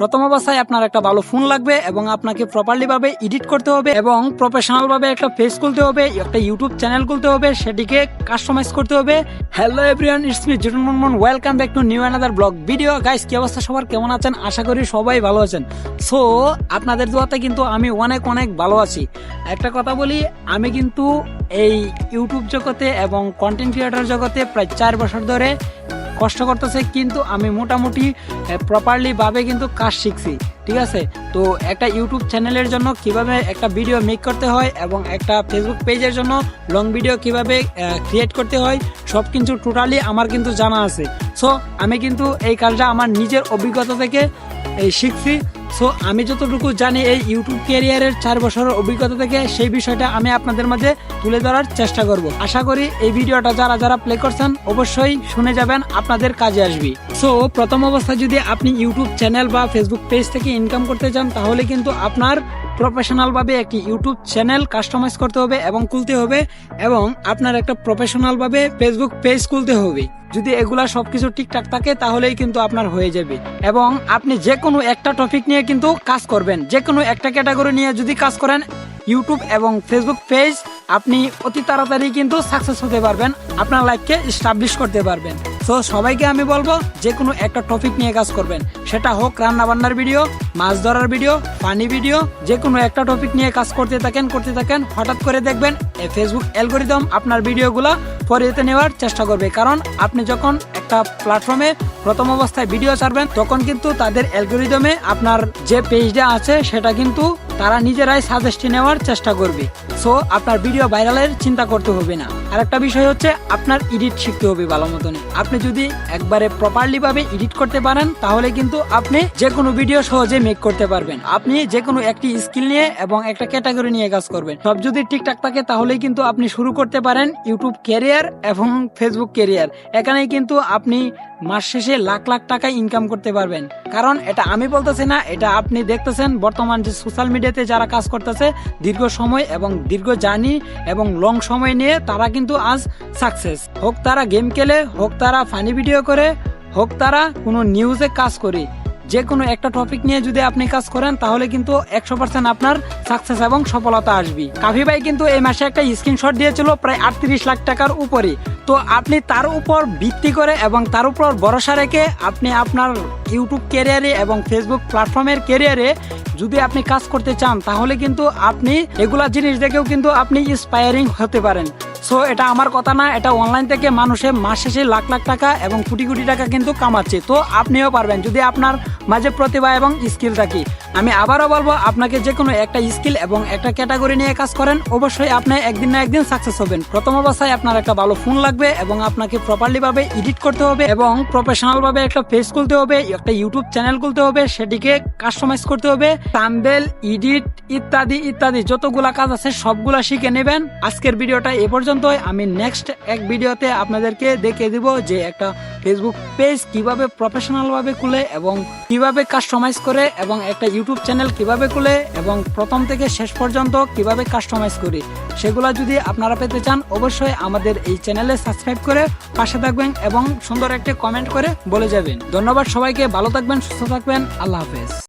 প্রথম অবস্থায় আপনার একটা ভালো ফোন লাগবে এবং আপনাকে প্রপারলি ভাবে এডিট করতে হবে এবং প্রফেশনাল ভাবে একটা ফেস খুলতে হবে, একটা ইউটিউব চ্যানেল খুলতে হবে, সেটিকে কাস্টমাইজ করতে হবে। হ্যালো এভরিওয়ান ইটস মি জিটন মনমন welcome back to new another blog video guys কি অবস্থা সবার? কেমন আছেন? আশা করি সবাই ভালো আছেন। সো আপনাদের দোয়াতে কিন্তু আমি অনেক অনেক ভালো আছি। একটা কথা বলি, আমি কিন্তু এই ইউটিউব জগতে এবং কন্টেন্ট ক্রিয়েটর জগতে প্রায় চার বছর ধরে কষ্ট করতেছে, কিন্তু আমি মোটামুটি প্রপারলিভাবে কিন্তু কাজ শিখছি, ঠিক আছে? তো একটা ইউটিউব চ্যানেলের জন্য কীভাবে একটা ভিডিও মেক করতে হয় এবং একটা ফেসবুক পেজের জন্য লং ভিডিও কীভাবে ক্রিয়েট করতে হয়, সব কিছু টোটালি আমার কিন্তু জানা আছে। সো আমি কিন্তু এই কাজটা আমার নিজের অভিজ্ঞতা থেকে শিখছি। সো আমি যতটুকু জানি এই ইউটিউব ক্যারিয়ারের চার বছরের অভিজ্ঞতা থেকে, সেই বিষয়টা আমি আপনাদের মাঝে তুলে ধরার চেষ্টা করব। আশা করি এই ভিডিওটা যারা যারা প্লে করছেন, অবশ্যই শুনে যাবেন, আপনাদের কাজে আসবে। সো প্রথম অবস্থায় যদি আপনি ইউটিউব চ্যানেল বা ফেসবুক পেজ থেকে ইনকাম করতে চান, তাহলে কিন্তু আপনার প্রফেশনাল ভাবে একটি ইউটিউব চ্যানেল কাস্টমাইজ করতে হবে এবং খুলতে হবে এবং আপনার একটা প্রফেশনাল ভাবে ফেসবুক পেজ খুলতে হবে। যদি এগুলা সবকিছু ঠিকঠাক থাকে, তাহলেই কিন্তু আপনার হয়ে যাবে। এবং আপনি যে কোনো একটা টপিক নিয়ে কিন্তু কাজ করবেন। যে কোনো একটা ক্যাটাগরি নিয়ে যদি কাজ করেন, ইউটিউব এবং ফেসবুক পেজ, আপনি অতি তাড়াতাড়ি কিন্তু সাকসেস হতে পারবেন। আপনার লাইফকে স্টাবলিশ করতে পারবেন। সো সবাইকে আমি বলব যে কোনো একটা টপিক নিয়ে কাজ করবেন। সেটা হোক রান্না বান্নার ভিডিও মাছ ধরার ভিডিও পানি ভিডিও যে কোনো একটা টপিক নিয়ে কাজ করতে থাকেন করতে থাকেন, হঠাৎ করে দেখবেন ফেসবুক অ্যালগোরিদম আপনার ভিডিওগুলো পরিতে নেওয়ার চেষ্টা করবে। কারণ আপনি যখন একটা প্ল্যাটফর্মে প্রথম অবস্থায় ভিডিও ছাড়বেন, তখন কিন্তু তাদের অ্যালগোরিদমে আপনার যে পেজটা আছে, সেটা কিন্তু তারা নিজেরাই সাজেস্টি নেওয়ার চেষ্টা করবে। সো আপনার ভিডিও ভাইরালের চিন্তা করতে হবে না। আর একটা বিষয় হচ্ছে, আপনার এডিট শিখতে হবে ভালো মতন আপনি যদি একবারে প্রপারলি ভাবে এডিট করতে পারেন, তাহলে কিন্তু আপনি যে কোনো ভিডিও সহজে মেক করতে পারবেন। আপনি যে কোনো একটি স্কিল নিয়ে এবং একটা ক্যাটাগরি নিয়ে কাজ করবেন। সব যদি ঠিকঠাক থাকে, তাহলেই কিন্তু আপনি শুরু করতে পারেন ইউটিউব ক্যারিয়ার এবং ফেসবুক ক্যারিয়ার এখানে কিন্তু আপনি মাস শেষে লাখ লাখ টাকা ইনকাম করতে পারবেন। কারণ এটা আমি বলতেছি না, এটা আপনি দেখতেছেন বর্তমান যে সোশ্যাল মিডিয়াতে যারা কাজ করতেছে, দীর্ঘ সময় এবং দীর্ঘ জার্নি এবং লং সময় নিয়ে তারা কিন্তু আজ সাকসেস হোক তারা গেম খেলে, হোক তারা ফানি ভিডিও করে, হোক তারা কোনো নিউজে কাজ করে। যে কোনো একটা টপিক নিয়ে যদি আপনি কাজ করেন, তাহলে কিন্তু একশো পার্সেন্ট আপনার সাকসেস এবং সফলতা আসবে কাফি ভাই কিন্তু এই মাসে একটা স্ক্রিনশট দিয়েছিল প্রায় আটত্রিশ লাখ টাকার উপরে। তো আপনি তার উপর ভিত্তি করে এবং তার উপর ভরসা রেখে আপনি আপনার ইউটিউব ক্যারিয়ারে এবং ফেসবুক প্ল্যাটফর্মের ক্যারিয়ারে যদি আপনি কাজ করতে চান, তাহলে কিন্তু আপনি এগুলা জিনিস দেখেও কিন্তু আপনি ইন্সপায়ারিং হতে পারেন। সো এটা আমার কথা না, এটা অনলাইন থেকে মানুষে মাস শেষে লাখ লাখ টাকা এবং কোটি কোটি টাকা কিন্তু কামাচ্ছে। তো আপনিও পারবেন, যদি আপনার মাঝে প্রতিভা এবং স্কিল থাকে। আমি আবারও বলব, আপনাকে যে কোনো একটা স্কিল এবং একটা ক্যাটাগরি নিয়ে কাজ করেন, অবশ্যই আপনি একদিন না একদিন সাকসেস হবেন। প্রথম অবস্থায় আপনার একটা ভালো ফোন লাগবে এবং আপনাকে প্রপারলি ভাবে এডিট করতে হবে এবং প্রফেশনাল ভাবে একটা পেজ খুলতে হবে, একটা ইউটিউব চ্যানেল খুলতে হবে, সেটিকে কাস্টমাইজ করতে হবে। তাম্বেল এডিট ইত্যাদি ইত্যাদি। যতগুলা কাজ আছে, সবগুলা শিখে নেবেন। আজকের ভিডিওটা এ পর্যন্তই। আমি নেক্সট এক ভিডিওতে আপনাদেরকে দেখিয়ে দিব যে একটা ফেসবুক পেজ কীভাবে প্রফেশনাল ভাবে খুলে এবং কীভাবে কাস্টমাইজ করে এবং একটা ইউটিউব চ্যানেল কীভাবে খুলে এবং প্রথম থেকে শেষ পর্যন্ত কীভাবে কাস্টমাইজ করি। সেগুলো যদি আপনারা পেতে চান, অবশ্যই আমাদের এই চ্যানেলে সাবস্ক্রাইব করে পাশে থাকবেন এবং সুন্দর একটি কমেন্ট করে বলে যাবেন। ধন্যবাদ সবাইকে। ভালো থাকবেন, সুস্থ থাকবেন। আল্লাহ হাফেজ।